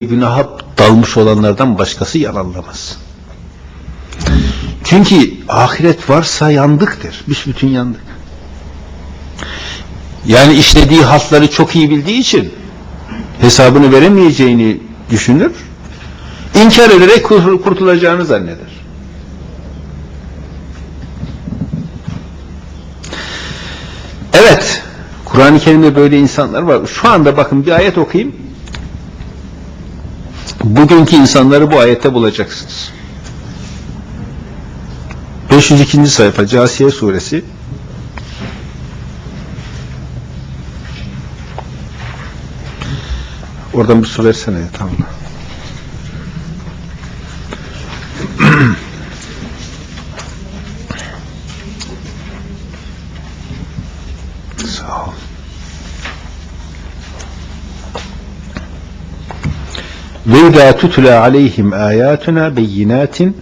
günaha dalmış olanlardan başkası yalanlamaz. Çünkü ahiret varsa yandıktır. Biz bütün yandık. Yani işlediği hatları çok iyi bildiği için hesabını veremeyeceğini düşünür. İnkar ederek kurtulacağını zanneder. Evet, Kur'an-ı Kerim'de böyle insanlar var. Şu anda bakın bir ayet okuyayım. Bugünkü insanları bu ayette bulacaksınız. 502. sayfa Casiye suresi Oradan bir su versene tamam. Ve izâ tutulâ aleyhim âyâtuna beyinâtin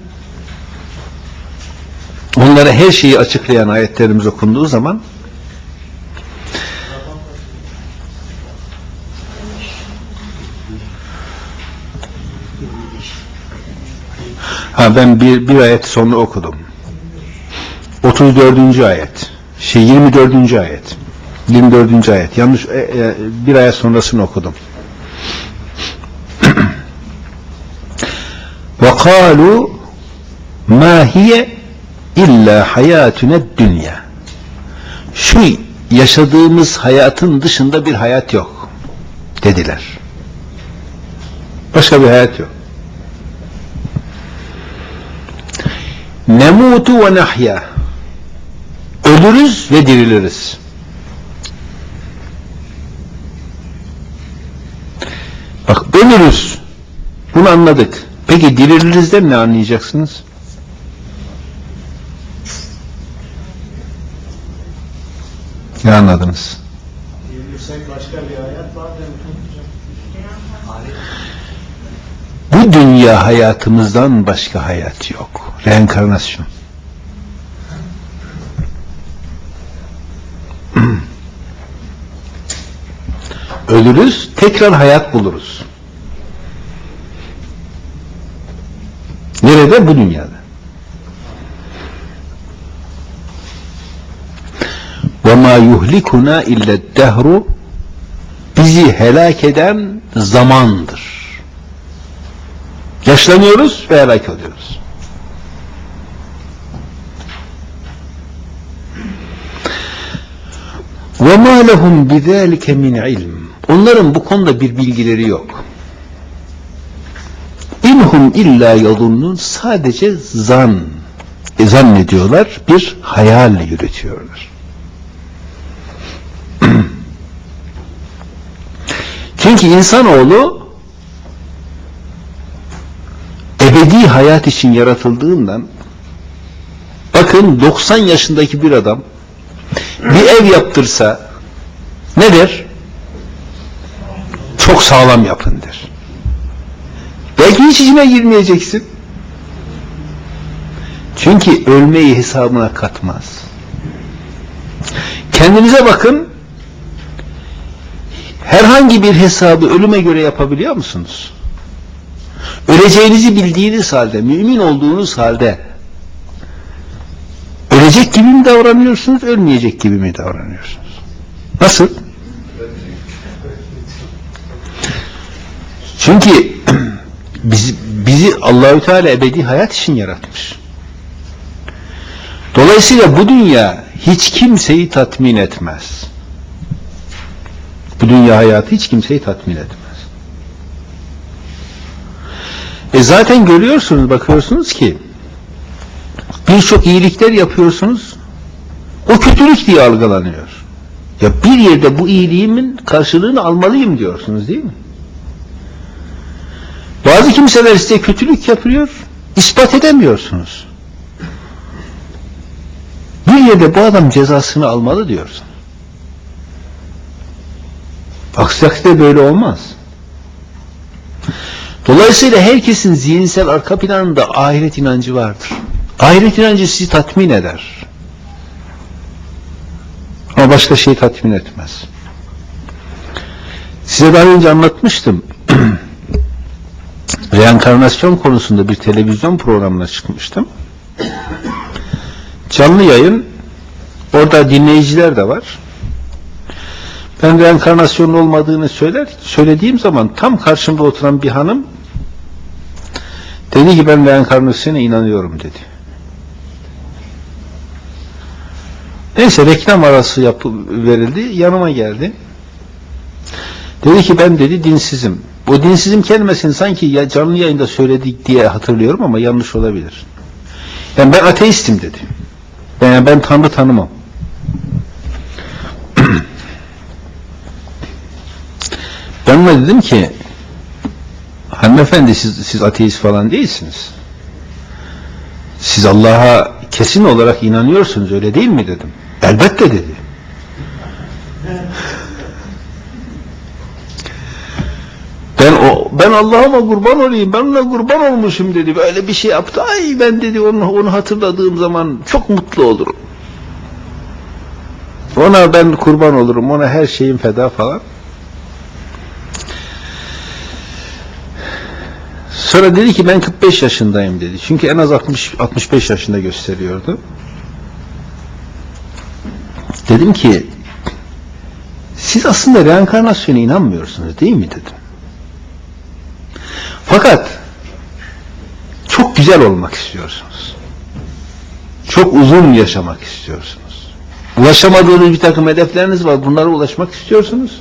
Onlara her şeyi açıklayan ayetlerimiz okunduğu zaman Ha ben bir, bir ayet sonra okudum. 34. ayet. Şey 24. ayet. 24. ayet. Yanlış e, e, bir ayet sonrasını okudum. Kalu ma hiye illa hayatüne dünya. Şu yaşadığımız hayatın dışında bir hayat yok dediler. Başka bir hayat yok. Nemutu ve nahya. Ölürüz ve diriliriz. Bak ölürüz. Bunu anladık. Peki dirilinizden ne anlayacaksınız? Ne anladınız? Bu dünya hayatımızdan başka hayat yok. Reenkarnasyon. Ölürüz, tekrar hayat buluruz. Nerede? Bu dünyada. وَمَا يُهْلِكُنَا اِلَّا الدَّهْرُ Bizi helak eden zamandır. Yaşlanıyoruz ve helak oluyoruz. وَمَا لَهُمْ بِذَٰلِكَ مِنْ عِلْمٍ Onların bu konuda bir bilgileri yok. İnhum illa yadunun sadece zan e, zannediyorlar, bir hayal yürütüyorlar. Çünkü insanoğlu ebedi hayat için yaratıldığından bakın 90 yaşındaki bir adam bir ev yaptırsa ne der? Çok sağlam yapın der. İçine girmeyeceksin. Çünkü ölmeyi hesabına katmaz. Kendinize bakın herhangi bir hesabı ölüme göre yapabiliyor musunuz? Öleceğinizi bildiğiniz halde, mümin olduğunuz halde ölecek gibi mi davranıyorsunuz, ölmeyecek gibi mi davranıyorsunuz? Nasıl? Çünkü bizi, bizi Allahü Teala ebedi hayat için yaratmış. Dolayısıyla bu dünya hiç kimseyi tatmin etmez. Bu dünya hayatı hiç kimseyi tatmin etmez. E zaten görüyorsunuz, bakıyorsunuz ki birçok iyilikler yapıyorsunuz, o kötülük diye algılanıyor. Ya bir yerde bu iyiliğimin karşılığını almalıyım diyorsunuz değil mi? Bazı kimseler size kötülük yapıyor, ispat edemiyorsunuz. Bir yerde bu adam cezasını almalı diyorsun. Aksi takdirde böyle olmaz. Dolayısıyla herkesin zihinsel arka planında ahiret inancı vardır. Ahiret inancı sizi tatmin eder. Ama başka şey tatmin etmez. Size daha önce anlatmıştım. reenkarnasyon konusunda bir televizyon programına çıkmıştım. Canlı yayın, orada dinleyiciler de var. Ben reenkarnasyonun olmadığını söyler, söylediğim zaman tam karşımda oturan bir hanım dedi ki ben reenkarnasyona inanıyorum dedi. Neyse reklam arası yapı verildi, yanıma geldi. Dedi ki ben dedi dinsizim. O dinsizim kelimesini sanki ya canlı yayında söyledik diye hatırlıyorum ama yanlış olabilir. Yani ben ateistim dedi. Ben, ben Tanrı tanımam. ben ona dedim ki hanımefendi siz, siz ateist falan değilsiniz. Siz Allah'a kesin olarak inanıyorsunuz öyle değil mi dedim. Elbette dedi. Ben o ben Allah'ıma kurban olayım. Ben ona kurban olmuşum dedi. Böyle bir şey yaptı. Ay ben dedi onu onu hatırladığım zaman çok mutlu olurum. Ona ben kurban olurum. Ona her şeyim feda falan. Sonra dedi ki ben 45 yaşındayım dedi. Çünkü en az 60 65 yaşında gösteriyordu. Dedim ki siz aslında reenkarnasyona inanmıyorsunuz değil mi dedim. Fakat çok güzel olmak istiyorsunuz. Çok uzun yaşamak istiyorsunuz. Ulaşamadığınız bir takım hedefleriniz var. Bunlara ulaşmak istiyorsunuz.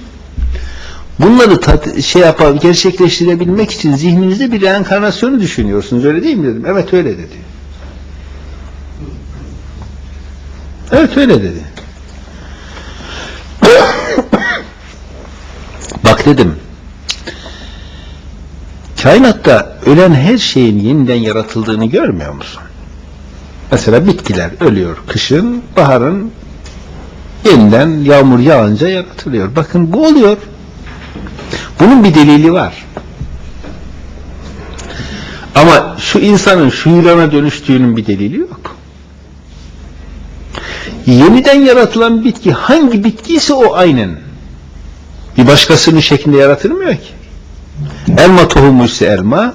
Bunları tat, şey yapar, gerçekleştirebilmek için zihninizde bir reenkarnasyonu düşünüyorsunuz. Öyle değil mi dedim. Evet öyle dedi. Evet öyle dedi. Bak dedim. Kainatta ölen her şeyin yeniden yaratıldığını görmüyor musun? Mesela bitkiler ölüyor kışın, baharın yeniden yağmur yağınca yaratılıyor. Bakın bu oluyor. Bunun bir delili var. Ama şu insanın şu yılana dönüştüğünün bir delili yok. Yeniden yaratılan bitki hangi bitkiyse o aynen. Bir başkasının şeklinde yaratılmıyor ki. Elma tohumuysa elma,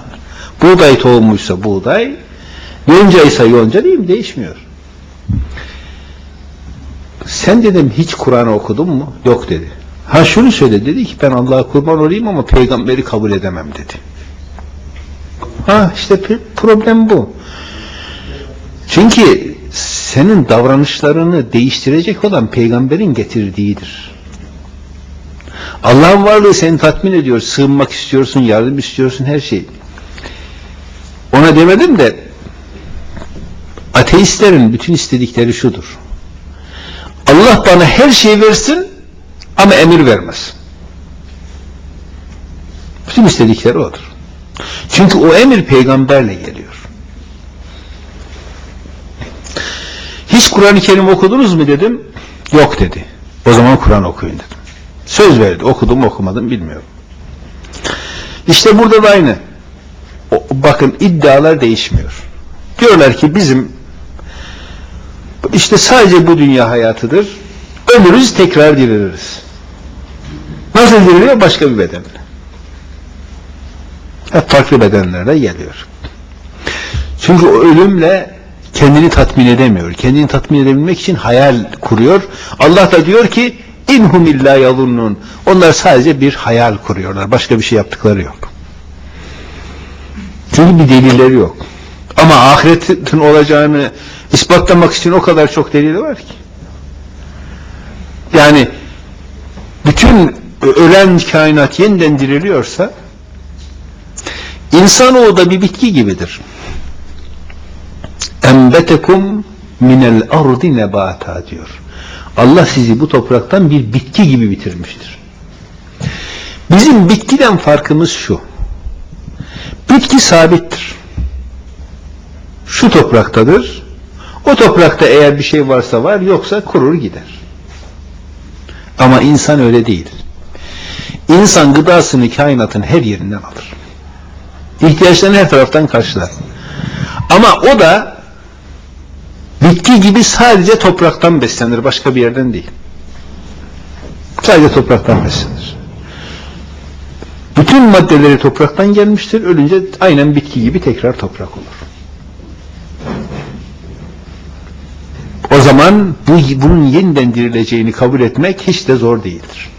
buğday tohumuysa buğday, yonca ise yonca değil mi? Değişmiyor. Sen dedim hiç Kur'an okudun mu? Yok dedi. Ha şunu söyle dedi ki ben Allah'a kurban olayım ama peygamberi kabul edemem dedi. Ha işte problem bu. Çünkü senin davranışlarını değiştirecek olan peygamberin getirdiğidir. Allah'ın varlığı seni tatmin ediyor. Sığınmak istiyorsun, yardım istiyorsun, her şey. Ona demedim de ateistlerin bütün istedikleri şudur. Allah bana her şey versin ama emir vermez. Bütün istedikleri odur. Çünkü o emir peygamberle geliyor. Hiç Kur'an-ı Kerim okudunuz mu dedim. Yok dedi. O zaman Kur'an okuyun dedim. Söz verdi. Okudum okumadım bilmiyorum. İşte burada da aynı. Bakın iddialar değişmiyor. Diyorlar ki bizim işte sadece bu dünya hayatıdır. Ölürüz tekrar diriliriz. Nasıl diriliyor? Başka bir bedenle. Hep farklı bedenlerle geliyor. Çünkü o ölümle kendini tatmin edemiyor. Kendini tatmin edebilmek için hayal kuruyor. Allah da diyor ki inhum illa yazunnun. Onlar sadece bir hayal kuruyorlar. Başka bir şey yaptıkları yok. Çünkü bir delilleri yok. Ama ahiretin olacağını ispatlamak için o kadar çok delili var ki. Yani bütün ölen kainat yeniden diriliyorsa insanoğlu da bir bitki gibidir. Embetekum minel ardi nebata diyor. Allah sizi bu topraktan bir bitki gibi bitirmiştir. Bizim bitkiden farkımız şu. Bitki sabittir. Şu topraktadır. O toprakta eğer bir şey varsa var, yoksa kurur gider. Ama insan öyle değil. İnsan gıdasını kainatın her yerinden alır. İhtiyaçlarını her taraftan karşılar. Ama o da bitki gibi sadece topraktan beslenir, başka bir yerden değil. Sadece topraktan beslenir. Bütün maddeleri topraktan gelmiştir. Ölünce aynen bitki gibi tekrar toprak olur. O zaman bu, bunun yeniden dirileceğini kabul etmek hiç de zor değildir.